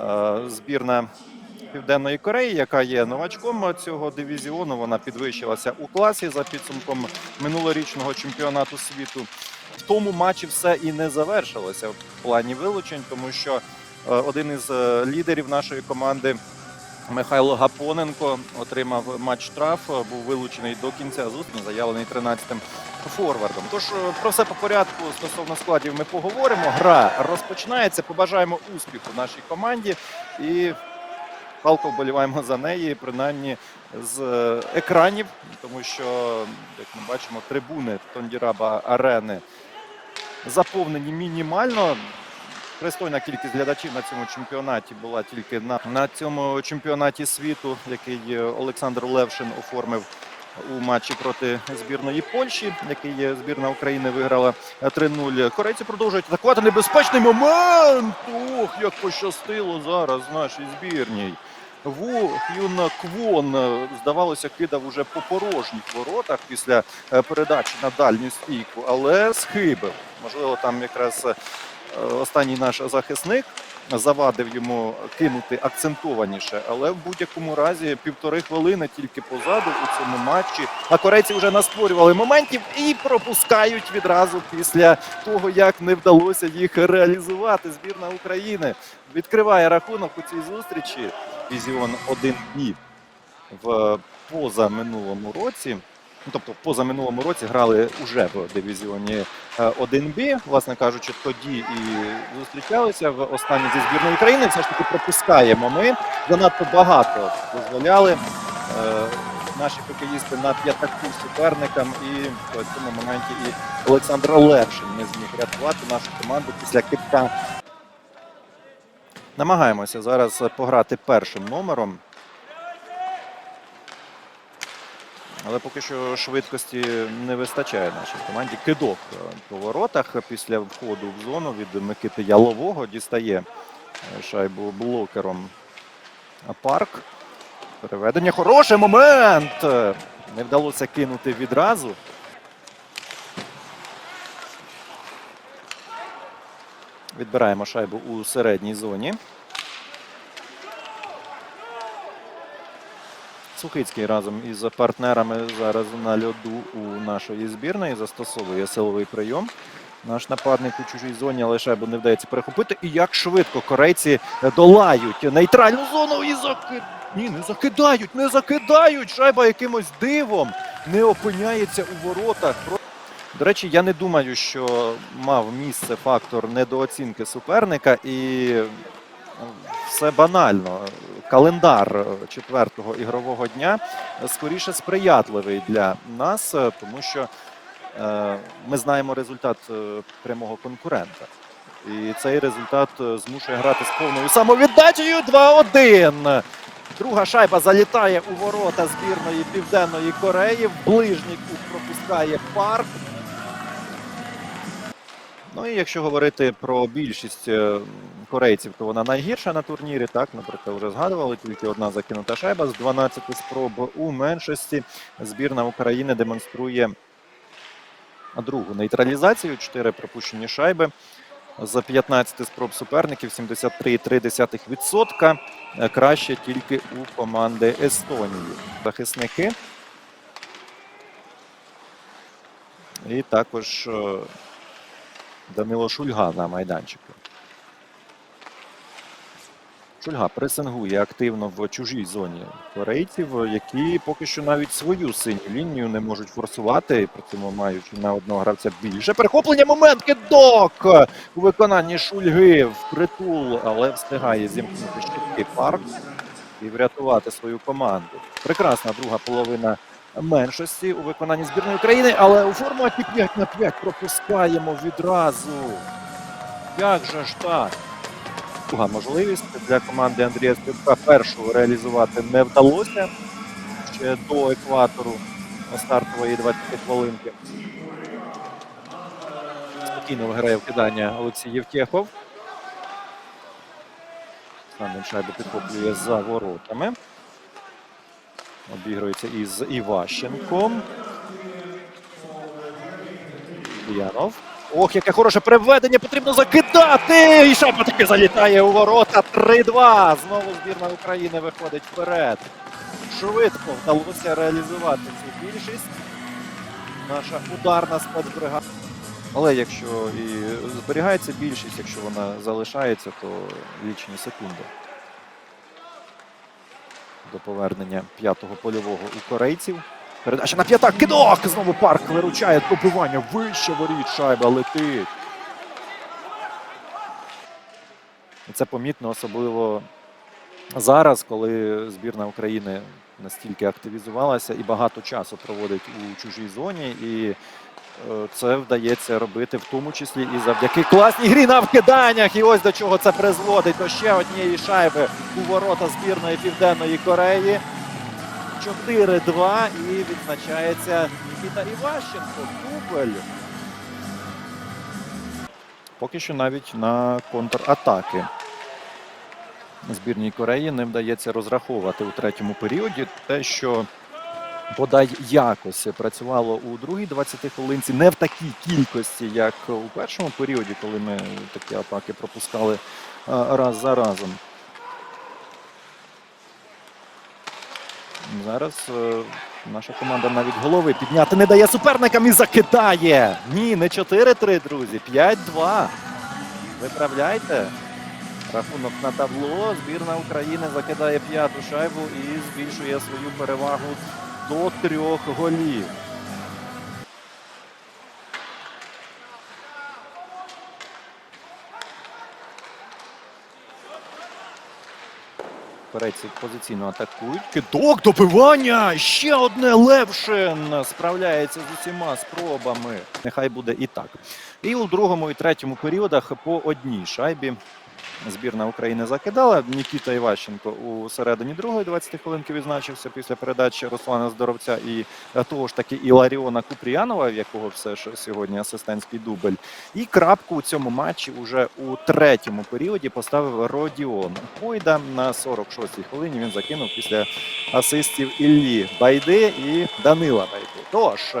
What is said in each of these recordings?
Е, Збірна Південної Кореї, яка є новачком цього дивізіону, вона підвищилася у класі за підсумком минулорічного чемпіонату світу. В тому матчі все і не завершилося в плані вилучень, тому що е, один із е, лідерів нашої команди. Михайло Гапоненко отримав матч штраф, був вилучений до кінця зустрічі, заявлений 13-м форвардом. Тож е, про все по порядку стосовно складів ми поговоримо. Гра розпочинається. Побажаємо успіху нашій команді і палко вболіваємо за неї, принаймні з е, екранів, тому що, як ми бачимо, трибуни Тондіраба арени заповнені мінімально. Пристойна кількість глядачів на цьому чемпіонаті була тільки на, на цьому чемпіонаті світу, який е, Олександр Левшин оформив у матчі проти збірної Польщі, який збірна України виграла е, 3-0. Корейці продовжують атакувати небезпечний момент. Ох, як пощастило зараз нашій збірній. Ву Х'юн Квон, здавалося, кидав уже по порожніх воротах після е, передачі на дальню стійку, але схибив. Можливо, там якраз е, останній наш захисник завадив йому кинути акцентованіше, але в будь-якому разі півтори хвилини тільки позаду у цьому матчі. А корейці вже настворювали моментів і пропускають відразу після того, як не вдалося їх реалізувати. Збірна України відкриває рахунок у цій зустрічі. Візіон 1 в позаминулому році. Ну, тобто, в позаминулому році грали уже в дивізіоні е, 1Б, власне кажучи, тоді і зустрічалися в останній зі збірної України. Все ж таки пропускаємо ми. Занадто багато дозволяли е, наші хокеїсти на п'ятаку суперникам. І в цьому моменті і Олександр Левшин не зміг рятувати нашу команду після китка. Намагаємося зараз пограти першим номером. Але поки що швидкості не вистачає нашій команді. Кидок е, по воротах після входу в зону від Микити Ялового дістає е, шайбу блокером парк. Переведення. Хороший момент! Не вдалося кинути відразу. Відбираємо шайбу у середній зоні. Сухицький разом із партнерами зараз на льоду у нашої збірної застосовує силовий прийом. Наш нападник у чужій зоні, але шайбу не вдається перехопити. І як швидко корейці долають нейтральну зону і заки... Ні, не закидають, не закидають. Шайба якимось дивом не опиняється у воротах. До речі, я не думаю, що мав місце фактор недооцінки суперника і все банально. Календар четвертого ігрового дня скоріше сприятливий для нас, е, тому що е, ми знаємо результат е, прямого конкурента. І цей результат змушує грати з повною самовіддачею 2-1. Друга шайба залітає у ворота збірної Південної Кореї. Ближній кут пропускає парк. Ну і якщо говорити про більшість е, корейців, то вона найгірша на турнірі. Так, про це вже згадували. Тільки одна закинута шайба з 12 спроб у меншості. Збірна України демонструє другу нейтралізацію. 4 пропущені шайби. За 15 спроб суперників 73,3%. Е, Краще тільки у команди Естонії. Захисники. І також е, Данило Шульга на майданчику. Шульга пресингує активно в чужій зоні корейців, які поки що навіть свою синю лінію не можуть форсувати, і при цьому маючи на одного гравця більше. Перехоплення момент кидок у виконанні Шульги в притул, але встигає зімкнути щитки парк і врятувати свою команду. Прекрасна друга половина меншості у виконанні збірної України, але у форматі 5 на 5 пропускаємо відразу. Як же ж так? Друга можливість для команди Андрія Степка першу реалізувати не вдалося ще до екватору стартової 20 хвилинки. Спокійно виграє вкидання Олексій Євтєхов. Сам він шайбу підхоплює за воротами. Обігрується із Іващенком. Янов. Ох, яке хороше переведення, потрібно закидати! І шайба таки залітає у ворота. 3-2. Знову збірна України виходить вперед. Швидко вдалося реалізувати цю більшість. Наша ударна спецбригада. Але якщо і зберігається більшість, якщо вона залишається, то лічені секунди. До повернення п'ятого польового у корейців. Передача на п'ятак. Кидок! Знову парк виручає добивання. Вище воріт. Шайба летить. І це помітно, особливо зараз, коли збірна України настільки активізувалася і багато часу проводить у чужій зоні. І е, це вдається робити в тому числі і завдяки класній грі на вкиданнях. І ось до чого це призводить до ще однієї шайби у ворота збірної Південної Кореї. 4-2 і відзначається Нікіта Іващенко. Дубль. Поки що навіть на контратаки збірній Кореї не вдається розраховувати у третьому періоді те, що бодай якось працювало у другій 20 хвилинці, не в такій кількості, як у першому періоді, коли ми такі атаки пропускали е, раз за разом. Зараз е, наша команда навіть голови підняти не дає суперникам і закидає. Ні, не 4-3, друзі. 5-2. Виправляйте. Рахунок на табло. Збірна України закидає п'яту шайбу і збільшує свою перевагу до трьох голів. Корейці позиційно атакують. Кидок добивання! Ще одне Левшин справляється з усіма спробами. Нехай буде і так. І у другому і третьому періодах по одній шайбі збірна України закидала. Нікіта Іващенко у середині другої 20 хвилинки відзначився після передачі Руслана Здоровця і е, того ж таки Іларіона Купріянова, в якого все ж сьогодні асистентський дубль. І крапку у цьому матчі уже у третьому періоді поставив Родіон Пойда на 46-й хвилині. Він закинув після асистів Іллі Байди і Данила Байди. Тож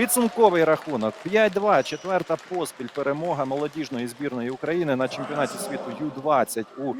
підсумковий рахунок. 5-2, четверта поспіль перемога молодіжної збірної України на чемпіонаті світу Ю-20 у